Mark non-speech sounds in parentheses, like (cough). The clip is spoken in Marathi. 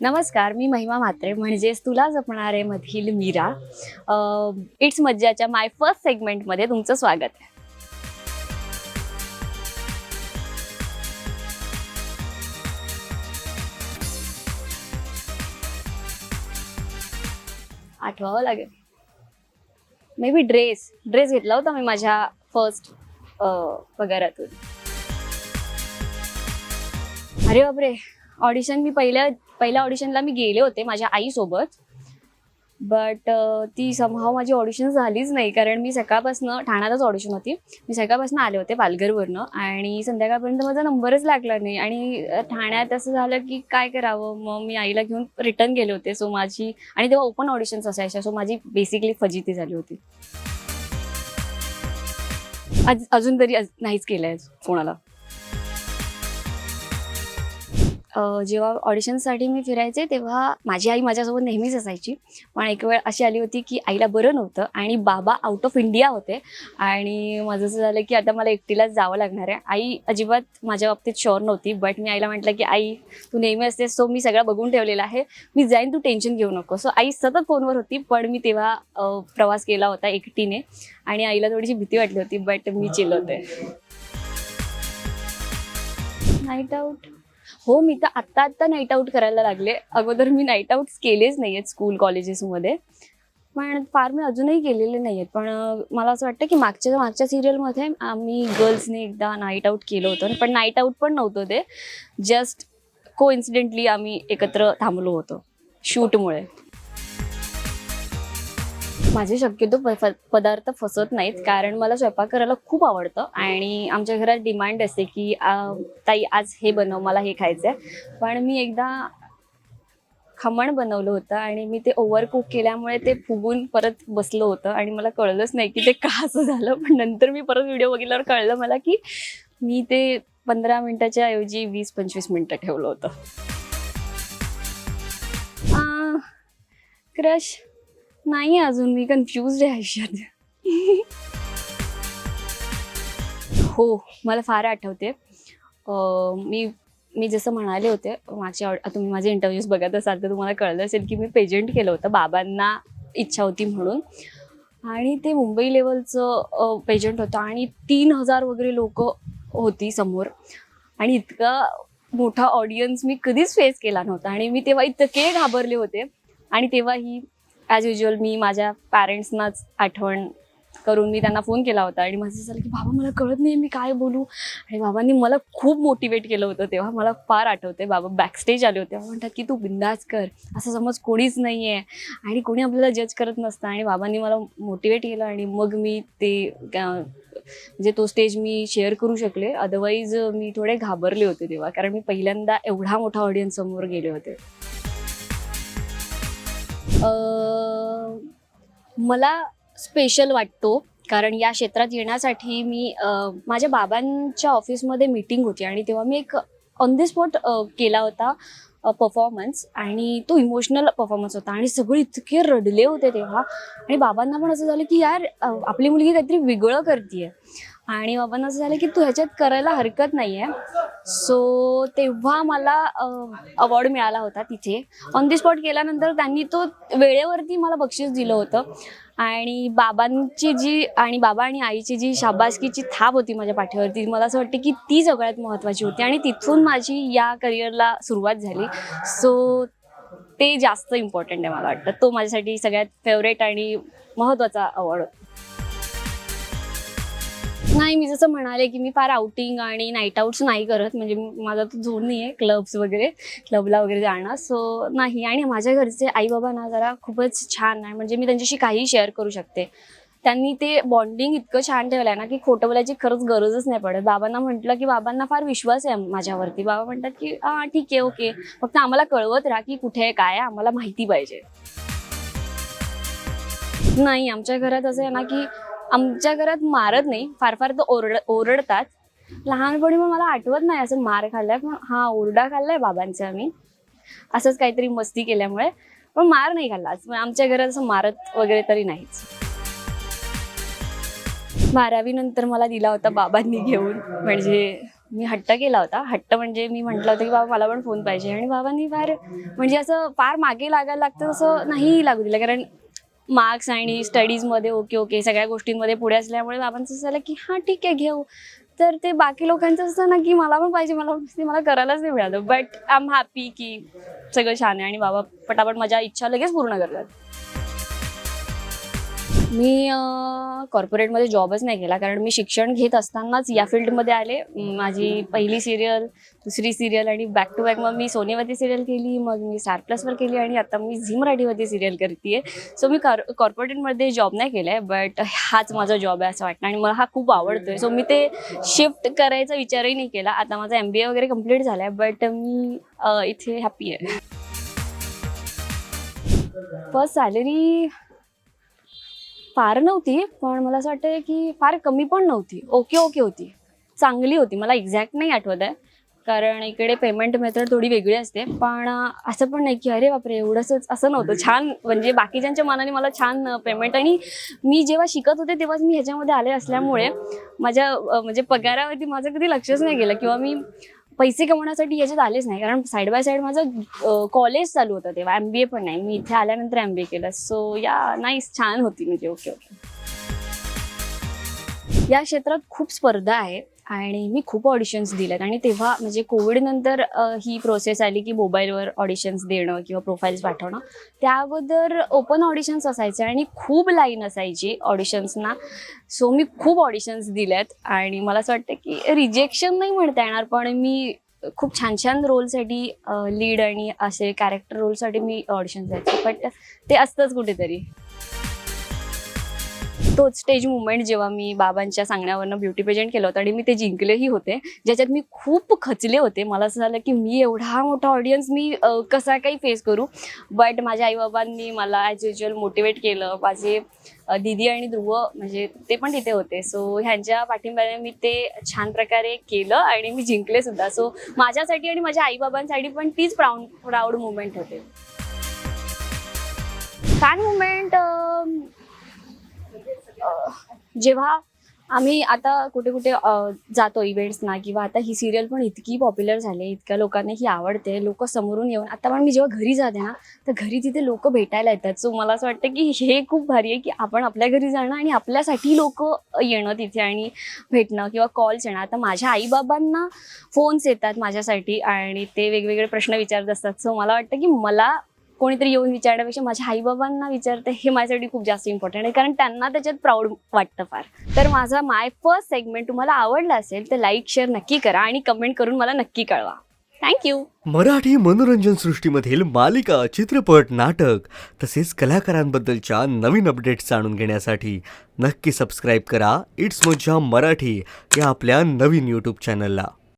नमस्कार मी महिमा म्हात्रे. म्हणजेच तुला जपणारे मधील मीरा. इट्स मज्जाच्या माय फर्स्ट सेगमेंटमध्ये तुमचं स्वागत. आहे आठवावं लागेल. मे बी ड्रेस ड्रेस घेतला होता मी माझ्या फर्स्ट पगारातून. अरे बापरे. ऑडिशन मी पहिल्या पहिल्या ऑडिशनला मी गेले होते माझ्या आईसोबत. बट ती समहाव माझी ऑडिशन झालीच नाही. कारण मी सकाळपासनं ठाण्यातच ऑडिशन होती. मी सकाळपासून आले होते पालघरवरनं. आणि संध्याकाळपर्यंत माझा नंबरच लागला नाही. आणि ठाण्यात असं झालं की काय करावं? मग मी आईला घेऊन रिटर्न गेले होते. सो माझी आणि तेव्हा ओपन ऑडिशन्स असायच्या. सो माझी बेसिकली फजिती झाली होती. आज अजून तरी अज- नाहीच आहे कोणाला. जेव्हा ऑडिशनसाठी मी फिरायचे तेव्हा माझी आई माझ्यासोबत नेहमीच असायची. पण एक वेळ अशी आली होती की आईला बरं नव्हतं आणि बाबा आउट ऑफ इंडिया होते. आणि माझं असं झालं की आता मला एकटीलाच जावं लागणार आहे. आई अजिबात माझ्या बाबतीत शुअर नव्हती बट मी आईला म्हटलं की आई तू नेहमी असतेस सो मी सगळं बघून ठेवलेलं आहे. मी जाईन तू टेन्शन घेऊ नको. सो आई सतत फोनवर होती पण मी तेव्हा प्रवास केला होता एकटीने. आणि आईला थोडीशी भीती वाटली होती बट मी चिल होते. (laughs) नाईट आऊट हो मी तर आत्ता आत्ता नाईट आऊट करायला लागले. अगोदर मी नाईट आऊट केलेच नाही आहेत स्कूल कॉलेजेसमध्ये पण फार मी अजूनही केलेले नाही आहेत पण मला असं वाटतं की मागच्या मागच्या सिरियलमध्ये आम्ही गर्ल्सने एकदा नाईट आऊट केलं होतं. पण नाईट आऊट पण नव्हतं ते. जस्ट को इन्सिडेंटली आम्ही एकत्र थांबलो होतो. शूटमुळे माझे शक्यतो प- फ- पदार्थ फसत नाहीत. कारण मला स्वयंपाक करायला खूप आवडतं. आणि आमच्या घरात डिमांड असते की ताई आज हे बनव मला हे खायचं आहे पण मी एकदा खमण बनवलं होतं आणि मी ते ओव्हर कुक केल्यामुळे ते फुगून परत बसलं होतं. आणि मला कळलंच नाही की ते का असं झालं. पण नंतर मी परत व्हिडिओ बघितल्यावर कळलं मला की मी ते पंधरा मिनिटाच्या ऐवजी वीस पंचवीस मिनिटं ठेवलं होतं. क्रश नाही अजून मी कन्फ्युज आहे आयुष्यात. हो मला फार आठवते. मी मी जसं म्हणाले होते मागच्या तुम्ही माझे इंटरव्ह्यूज बघत असाल तर तुम्हाला कळलं असेल की मी पेजंट केलं होतं बाबांना इच्छा होती म्हणून. आणि ते मुंबई लेवलचं पेजंट होतं आणि तीन हजार वगैरे लोक होती समोर. आणि इतका मोठा ऑडियन्स मी कधीच फेस केला नव्हता. आणि मी तेव्हा इतके घाबरले होते. आणि तेव्हा ही ॲज युजल मी माझ्या पॅरेंट्सनाच आठवण करून मी त्यांना फोन केला होता. आणि माझं झालं की बाबा मला कळत नाही मी काय बोलू? आणि बाबांनी मला खूप मोटिवेट केलं होतं तेव्हा. मला फार आठवते बाबा बॅकस्टेज आले होते. म्हणतात की तू बिंदास कर. असं समज कोणीच नाही आहे आणि कोणी आपल्याला जज करत नसतं. आणि बाबांनी मला मोटिवेट केलं आणि मग मी ते म्हणजे तो स्टेज मी शेअर करू शकले. अदरवाईज मी थोडे घाबरले होते तेव्हा. कारण मी पहिल्यांदा एवढा मोठा ऑडियन्स समोर गेले होते. मला स्पेशल वाटतो कारण या क्षेत्रात येण्यासाठी मी माझ्या बाबांच्या ऑफिसमध्ये मीटिंग होती आणि तेव्हा मी एक ऑन द स्पॉट केला होता परफॉर्मन्स आणि तो इमोशनल परफॉर्मन्स होता आणि सगळे इतके रडले होते तेव्हा आणि बाबांना पण असं झालं की यार आपली मुलगी काहीतरी वेगळं करते आणि बाबांना असं झालं की तू ह्याच्यात करायला हरकत नाही आहे सो तेव्हा मला अवॉर्ड मिळाला होता तिथे. ऑन दी स्पॉट केल्यानंतर त्यांनी तो वेळेवरती मला बक्षीस दिलं होतं. आणि बाबांची जी आणि बाबा आणि आईची जी शाबासकीची थाप होती माझ्या पाठीवरती मला असं वाटतं की ती सगळ्यात महत्त्वाची होती. आणि तिथून माझी या करिअरला सुरुवात झाली. सो ते जास्त इम्पॉर्टंट आहे मला वाटतं. तो माझ्यासाठी सगळ्यात फेवरेट आणि महत्त्वाचा अवॉर्ड होता. नाही मी जसं म्हणाले की मी फार आउटिंग आणि नाईट आउट्स नाही करत. म्हणजे माझा तो झोन नाही आहे क्लब्स वगैरे क्लबला वगैरे जाणं. सो नाही. आणि माझ्या घरचे आई बाबा ना जरा खूपच छान आहे. म्हणजे मी त्यांच्याशी काहीही शेअर करू शकते. त्यांनी ते बॉन्डिंग इतकं छान ठेवलं आहे ना की खोटं बोलायची खरंच गरजच नाही पडत. बाबांना म्हटलं की बाबांना फार विश्वास आहे माझ्यावरती. बाबा म्हणतात की हां ठीक आहे ओके फक्त आम्हाला कळवत राहा की कुठे आहे काय आहे. आम्हाला माहिती पाहिजे. नाही आमच्या घरात असं आहे ना की आमच्या घरात मारत नाही. फार फार तर ओरड ओरडतात. लहानपणी मग मला आठवत नाही असं मार खाल्लाय पण हा ओरडा खाल्लाय बाबांचा आम्ही. असंच काहीतरी मस्ती केल्यामुळे. पण मार नाही खाल्ला. आज. आमच्या घरात असं मारत वगैरे तरी नाहीच. बारावी नंतर मला दिला होता बाबांनी घेऊन. म्हणजे मी हट्ट केला होता. हट्ट म्हणजे मी म्हटलं होतं की बाबा मला पण फोन पाहिजे. आणि बाबांनी फार म्हणजे असं फार मागे लागायला लागतं असं नाही लागू दिलं. कारण मार्क्स आणि स्टडीजमध्ये ओके ओके सगळ्या गोष्टींमध्ये पुढे असल्यामुळे बाबांचं असं झालं की हां ठीक आहे घेऊ. तर ते बाकी लोकांचं असतं ना की मला पण पाहिजे मला पण मला करायलाच नाही मिळालं. बट आय एम हॅपी की सगळं छान आहे आणि बाबा पटापट माझ्या इच्छा लगेच पूर्ण करतात. मी कॉर्पोरेटमध्ये जॉबच नाही केला. कारण मी शिक्षण घेत असतानाच या फील्डमध्ये आले. माझी पहिली सिरियल दुसरी सिरियल आणि बॅक टू बॅक मग मी सोनीवरती सिरियल केली मग मी स्टार प्लसवर केली आणि आता मी झी मराठीवरती सिरियल करते सो मी कॉर कॉर्पोरेटमध्ये जॉब नाही केला आहे बट हाच माझा जॉब आहे असं वाटतं. आणि मला हा खूप आवडतो आहे सो मी ते शिफ्ट करायचा विचारही नाही केला. आता माझा एम बी ए वगैरे कंप्लीट झाला आहे बट मी इथे हॅपी आहे. फर्स्ट सॅलरी फार नव्हती पण मला असं वाटतं की फार कमी पण नव्हती. ओके ओके होती. चांगली होती. मला एक्झॅक्ट नाही आठवत आहे. कारण इकडे पेमेंट मेथड थोडी वेगळी असते. पण असं पण नाही की अरे बापरे एवढंच असं नव्हतं. छान म्हणजे बाकीच्यांच्या मनाने मला छान पेमेंट आणि मी जेव्हा शिकत होते तेव्हाच मी ह्याच्यामध्ये आले असल्यामुळे माझ्या म्हणजे पगारावरती माझं कधी लक्षच नाही गेलं. किंवा मी पैसे कमवण्यासाठी याच्यात आलेच नाही. कारण साईड बाय साईड माझं कॉलेज चालू होतं तेव्हा. एम बी ए पण नाही. मी इथे आल्यानंतर एम बी ए केलं. सो या नाईस छान होती म्हणजे. ओके ओके या क्षेत्रात खूप स्पर्धा आहे. आणि मी खूप ऑडिशन्स दिल्यात आणि तेव्हा म्हणजे कोविड नंतर ही प्रोसेस आली की मोबाईलवर ऑडिशन्स देणं किंवा प्रोफाईल्स पाठवणं. त्या अगोदर ओपन ऑडिशन्स असायचे आणि खूप लाईन असायची ऑडिशन्सना सो मी खूप ऑडिशन्स दिल्यात आणि मला असं वाटतं की रिजेक्शन नाही म्हणता येणार पण मी खूप छान छान रोलसाठी लीड आणि असे कॅरेक्टर रोलसाठी मी ऑडिशन्स जायचे बट ते असतंच कुठेतरी. तोच स्टेज मुवमेंट जेव्हा मी बाबांच्या सांगण्यावरनं ब्युटी पेजंट केलं होतं आणि मी ते जिंकलेही होते. ज्याच्यात मी खूप खचले होते. मला असं झालं की मी एवढा मोठा ऑडियन्स मी कसा काही फेस करू? बट माझ्या आईबाबांनी मला ॲज युजल मोटिवेट केलं. माझे दिदी दीदी आणि ध्रुव म्हणजे ते पण तिथे होते. सो ह्यांच्या पाठिंब्याने मी ते छान प्रकारे केलं आणि मी जिंकले सुद्धा. सो माझ्यासाठी आणि माझ्या आईबाबांसाठी पण तीच प्राऊड प्राऊड मुवमेंट होते. फॅन मुवमेंट जेव्हा आम्ही आता कुठे कुठे जातो इव्हेंट्सना किंवा आता ही सिरियल पण इतकी पॉप्युलर झाली इतक्या लोकांना ही आवडते लोक समोरून येऊन आता पण मी जेव्हा घरी जाते ना तर घरी तिथे लोक भेटायला येतात. सो मला असं वाटतं की हे खूप भारी आहे की आपण आपल्या घरी जाणं आणि आपल्यासाठी लोक येणं तिथे आणि भेटणं किंवा कॉल्स येणं. आता माझ्या आईबाबांना फोन्स येतात माझ्यासाठी आणि ते वेगवेगळे प्रश्न विचारत असतात. सो मला वाटतं की मला कोणीतरी येऊन विचारण्यापेक्षा माझ्या आईबाबांना विचारते हे माझ्यासाठी खूप जास्त इम्पॉर्टंट आहे. कारण त्यांना त्याच्यात प्राऊड वाटतं फार. तर माझा माय फर्स्ट सेगमेंट तुम्हाला आवडला असेल तर लाईक शेअर नक्की करा आणि कमेंट करून मला नक्की कळवा. थँक्यू मराठी मनोरंजन सृष्टीमधील मालिका चित्रपट नाटक तसेच कलाकारांबद्दलच्या नवीन अपडेट्स जाणून घेण्यासाठी नक्की सबस्क्राईब करा. इट्स मज्जा मराठी या आपल्या नवीन यूट्यूब चॅनलला